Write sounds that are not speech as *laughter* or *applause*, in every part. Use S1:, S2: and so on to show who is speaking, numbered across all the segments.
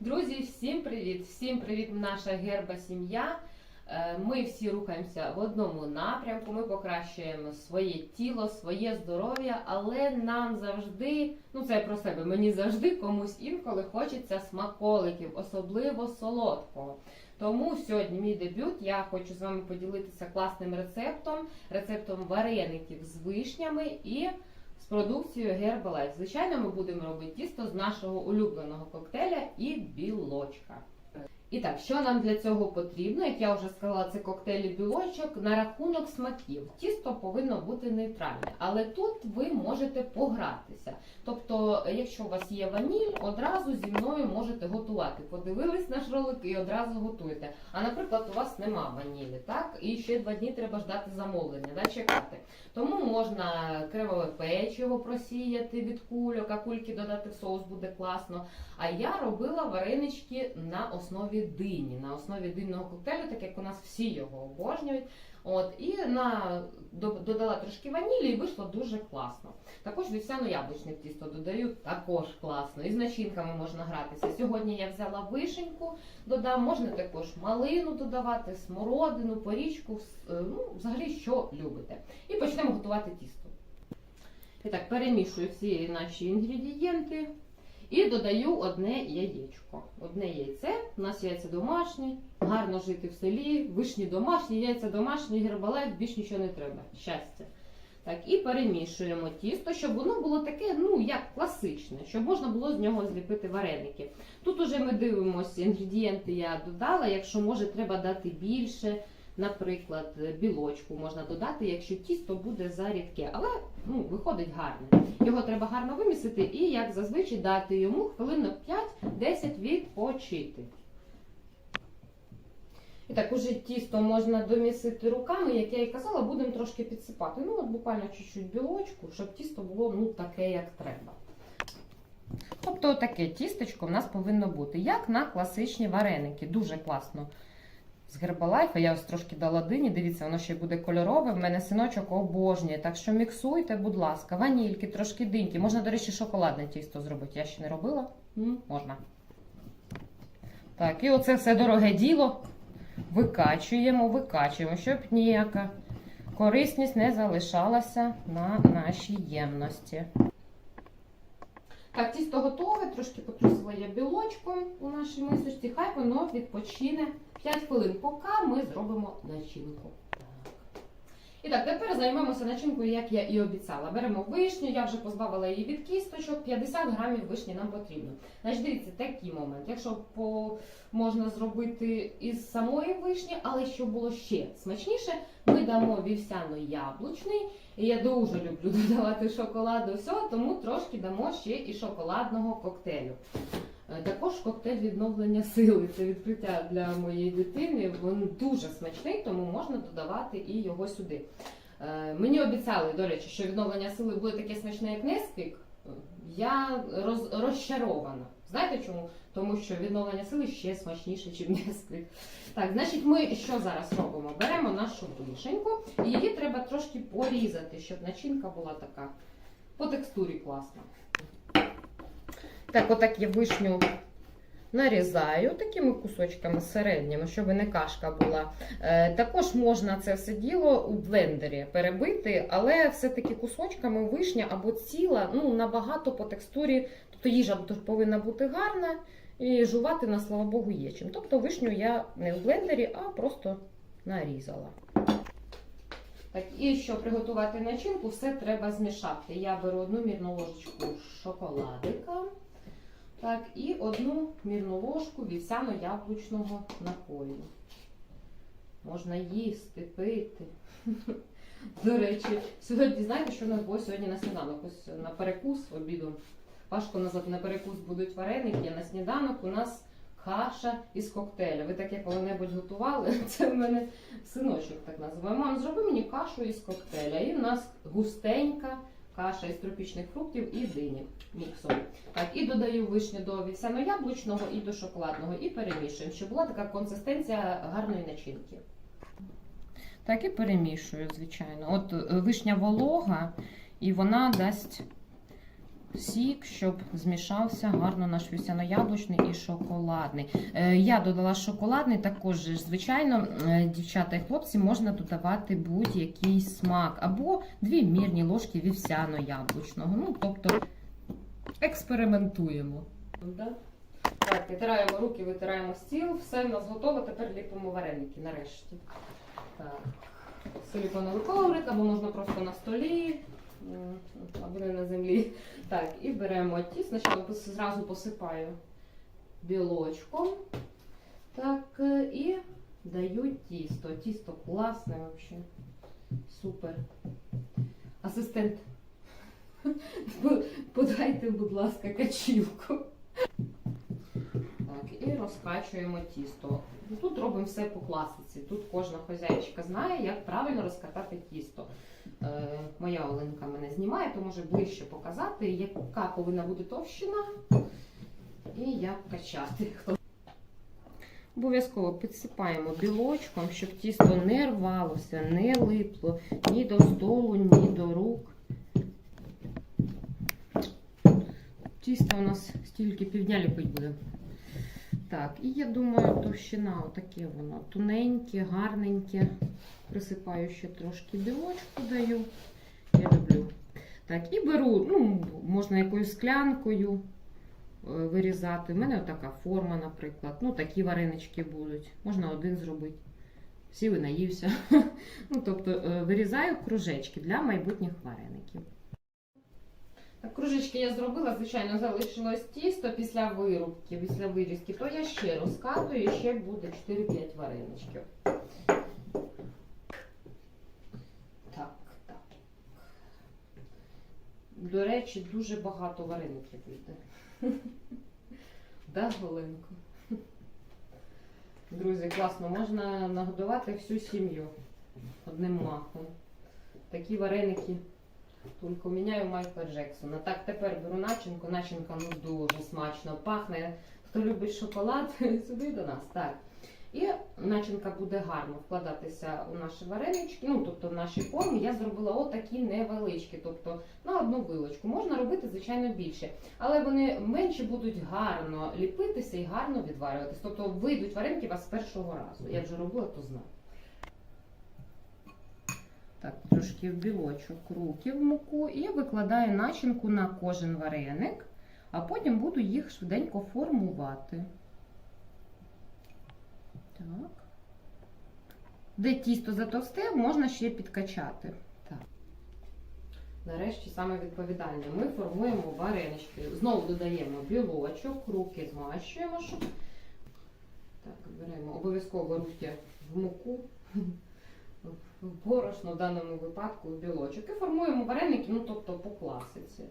S1: Друзі, всім привіт! Всім привіт, наша герба сім'я. Е, Ми всі рухаємося в одному напрямку. Ми покращуємо своє тіло, своє здоров'я, але нам завжди, ну це я про себе, мені завжди комусь інколи хочеться смаколиків, особливо солодкого. Тому сьогодні мій дебют. Я хочу з вами поділитися класним рецептом, рецептом вареників з вишнями і з продукцією Herbalife. Звичайно, ми будемо робити тісто з нашого улюбленого коктейля і білочка. І так, що нам для цього потрібно? Як я вже сказала, це коктейль білочок на рахунок смаків. Тісто повинно бути нейтральне, але тут ви можете погратися. Тобто, якщо у вас є ваніль, одразу зі мною можете готувати. Подивились наш ролик і одразу готуєте. А наприклад, у вас нема ванілі, так? І ще два дні треба ждати замовлення, да, чекати. Тому можна кремове печиво просіяти від кульок, а кульки додати в соус буде класно. А я робила варенички на основі дині, на основі динного коктейлю, так як у нас всі його обожнюють. От і на додала трошки ванілі, і вийшло дуже класно. Також вівсяно-яблучне тісто додаю також класно. І з начинками можна гратися. Сьогодні я взяла вишеньку, додам, можна також малину додавати, смородину, порічку, е, ну, взагалі що любите. І почнемо готувати тісто. І так, перемішую всі наші інгредієнти. І додаю одне яєчко. Одне яйце. У нас яйця домашні, гарно жити в селі, вишні домашні, яйця домашні, гербалайф, більш нічого не треба. Щастя. Так, і перемішуємо тісто, щоб воно було таке, ну, як класичне, щоб можна було з нього зліпити вареники. Тут уже ми дивимося, інгредієнти я додала. Якщо може, треба дати більше. Наприклад, білочку можна додати, якщо тісто буде зарідке, але ну, виходить гарне. Його треба гарно вимісити і, як зазвичай, дати йому хвилин 5-10 відпочити. І так, уже тісто можна домісити руками, як я і казала, будемо трошки підсипати. Ну, от буквально чуть-чуть білочку, щоб тісто було ну, таке, як треба. Тобто таке тістечко в нас повинно бути, як на класичні вареники. Дуже класно. З гербалайфа я ось трошки дала дині, дивіться, воно ще буде кольорове. В мене синочок обожнює. Так що міксуйте, будь ласка, ванільки, трошки диньки. Можна, до речі, шоколадне тісто зробити. Я ще не робила. М, можна. Так, і оце все дороге діло. Викачуємо, викачуємо, щоб ніяка корисність не залишалася на нашій ємності. Так, тісто готове, трошки потрусила я білочком у нашій мисочці. Хай воно відпочине 5 хвилин, поки ми зробимо начинку. І так, тепер займемося начинкою, як я і обіцяла. Беремо вишню, я вже позбавила її від кісточок, 50 грамів вишні нам потрібно. Значить, дивіться, такий момент. Якщо по, можна зробити із самої вишні, але щоб було ще смачніше, ми дамо вівсяно-яблучний. Я дуже люблю *laughs* додавати шоколад до всього, тому трошки дамо ще і шоколадного коктейлю. Е, Також коктейль відновлення сили. Це відкриття для моєї дитини. Він дуже смачний, тому можна додавати і його сюди. Е, Мені обіцяли, до речі, що відновлення сили буде таке смачне, як Несквік. Я роз, розчарована. Знаєте чому? Тому що відновлення сили ще смачніше, ніж Несквік. Так, значить, ми що зараз робимо? Беремо нашу вишеньку, і її треба трошки порізати, щоб начинка була така по текстурі класна. Так, отак я вишню нарізаю такими кусочками середніми, щоб не кашка була. Е, також можна це все діло у блендері перебити, але все-таки кусочками вишня або ціла, ну, набагато по текстурі, тобто їжа повинна бути гарна. І жувати на слава Богу є чим. Тобто вишню я не в блендері, а просто нарізала. Так, і щоб приготувати начинку, все треба змішати. Я беру одну мірну ложечку шоколадика. Так, і одну мірну ложку вівсяно-яблучного напою. Можна їсти, пити. *laughs* До речі, сьогодні, знаєте, що у нас було сьогодні на сніданок? Ось на перекус обіду. Важко назвати на перекус будуть вареники, а на сніданок у нас каша із коктейля. Ви таке коли-небудь готували? *laughs* Це в мене синочок так називає. Мам, зроби мені кашу із коктейля. І в нас густенька каша із тропічних фруктів і дині міксом. Так, і додаю вишню до вівсяно-яблучного і до шоколадного, і перемішуємо, щоб була така консистенція гарної начинки. Так, і перемішую, звичайно. От е, вишня волога, і вона дасть сік, щоб змішався гарно наш вівсяно-яблучний і шоколадний. Е, Я додала шоколадний, також, звичайно, е, дівчата і хлопці можна додавати будь-який смак або дві мірні ложки вівсяно-яблучного. Ну, тобто експериментуємо. Так, витираємо руки, витираємо стіл, все в нас готово, тепер ліпимо вареники нарешті. Так. Силіконовий коврик, або можна просто на столі, або на землі. Так, і беремо тіст, спочатку зразу посипаю білочком. Так, е, і даю тісто. Тісто класне взагалі. Супер. Асистент, *laughs* подайте, будь ласка, качівку. І розкачуємо тісто. Ну, Тут робимо все по класиці. Тут кожна хозяйчика знає, як правильно розкатати тісто. Е, моя Оленка мене знімає, то може ближче показати, яка повинна бути товщина і як качати. Обов'язково підсипаємо білочком, щоб тісто не рвалося, не липло ні до столу, ні до рук. Тісто у нас стільки півдня ліпить буде. Так, і я думаю, товщина отаке воно тоненьке, гарненьке. Присипаю ще трошки білочку даю. Я люблю. Так, і беру, ну, можна якоюсь склянкою е, вирізати. У мене така форма, наприклад. Ну, такі варенички будуть. Можна один зробити. Всі ви наївся. *laughs* Ну, тобто е, вирізаю кружечки для майбутніх вареників. Кружечки я зробила, звичайно, залишилось тісто після вирубки, після вирізки, то я ще розкатую і ще буде 4-5 вареничків. Так, так. До речі, дуже багато вареників вийде. Да, Голенко? Друзі, класно, можна нагодувати всю сім'ю одним махом. Такі вареники. Тільки міняю Майкла Джексона. Так, тепер беру начинку. Начинка ну дуже смачно пахне. Хто любить шоколад, *laughs* сюди до нас. Так. І начинка буде гарно вкладатися у наші варенички, ну тобто в наші форми. Я зробила отакі невеличкі, тобто на одну вилочку. Можна робити, звичайно, більше. Але вони менше будуть гарно ліпитися і гарно відварюватися. Тобто вийдуть вареники у вас з першого разу. Я вже робила, то знаю. Так, трошки в білочок руки в муку і викладаю начинку на кожен вареник, а потім буду їх швиденько формувати. Так. Де тісто затовсте, можна ще підкачати. Так. Нарешті саме відповідальне. Ми формуємо варенички. Знову додаємо білочок, руки змащуємо, щоб. Так, беремо обов'язково руки в муку борошно в даному випадку білочок. І формуємо вареники, ну тобто по класиці.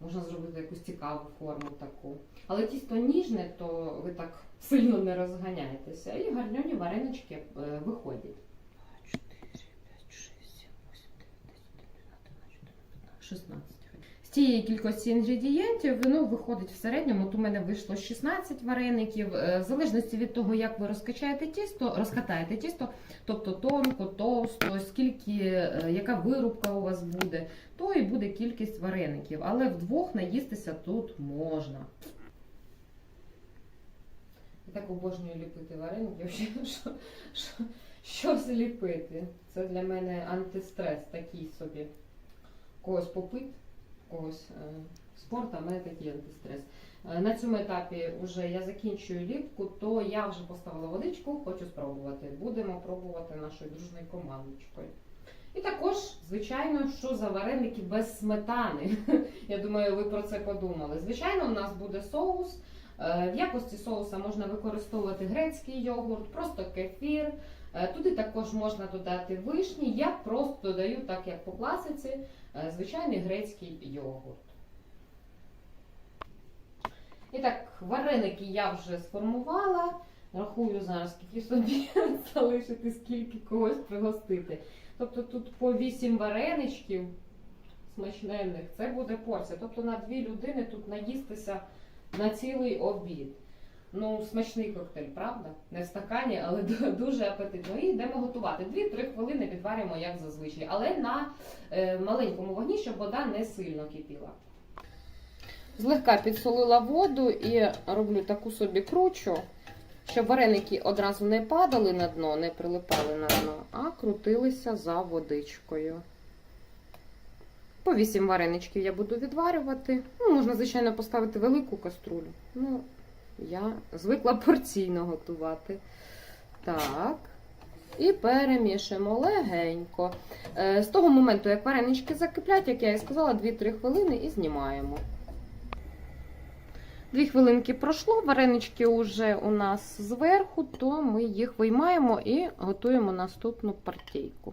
S1: Можна зробити якусь цікаву форму таку. Але тісто ніжне, то ви так сильно не розганяєтеся. І гарньоні варенички е, виходять. 4, 5, 6, 7, 8, 9, 10, 11, 12, 16. З цієї кількості інгредієнтів ну, виходить в середньому, от у мене вийшло 16 вареників. Е, В залежності від того, як ви розкачаєте тісто, розкатаєте тісто, тобто тонко, товсто, скільки, е, яка вирубка у вас буде, то і буде кількість вареників. Але вдвох наїстися тут можна. Я так обожнюю ліпити вареники. *laughs* Що, що, що, що? Це для мене антистрес такий собі. Когось попит, когось е, спорт, а в мене такий антистрес. Е, На цьому етапі вже я закінчую ліпку, то я вже поставила водичку, хочу спробувати. Будемо пробувати нашою дружною командочкою. І також, звичайно, що за вареники без сметани. *laughs* Я думаю, ви про це подумали. Звичайно, у нас буде соус. Е, В якості соуса можна використовувати грецький йогурт, просто кефір. Е, Туди також можна додати вишні. Я просто додаю, так як по класиці, е, звичайний грецький йогурт. І так, вареники я вже сформувала. Рахую зараз, скільки собі *laughs* залишити, скільки когось пригостити. Тобто тут по 8 вареничків смачненних, це буде порція. Тобто на дві людини тут наїстися на цілий обід. Ну, смачний коктейль, правда? Не в стакані, але дуже апетитно. І йдемо готувати. 2-3 хвилини підварюємо, як зазвичай, але на е, маленькому вогні, щоб вода не сильно кипіла. Злегка підсолила воду і роблю таку собі кручу, щоб вареники одразу не падали на дно, не прилипали на дно, а крутилися за водичкою. По 8 вареничків я буду відварювати. Ну, можна, звичайно, поставити велику каструлю. Ну, я звикла порційно готувати. Так. І перемішуємо легенько. Е, З того моменту, як варенички закиплять, як я і сказала, 2-3 хвилини і знімаємо. Дві хвилинки пройшло, варенички вже у нас зверху, то ми їх виймаємо і готуємо наступну партійку.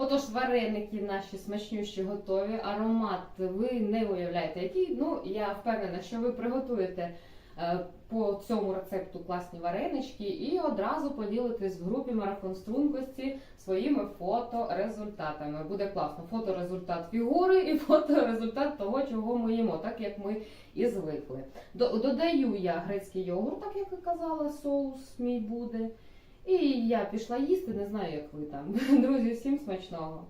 S1: Отож, вареники наші смачнющі готові. Аромат ви не уявляєте, який. Ну, я впевнена, що ви приготуєте е, по цьому рецепту класні варенички і одразу поділитесь в групі марафон стрункості своїми фоторезультатами. Буде класно. Фоторезультат фігури і *laughs* фоторезультат того, чого ми їмо, так як ми і звикли. До- Додаю я грецький йогурт, так як і казала, соус мій буде. І я пішла їсти, не знаю, як ви там. *laughs* Друзі, всім смачного.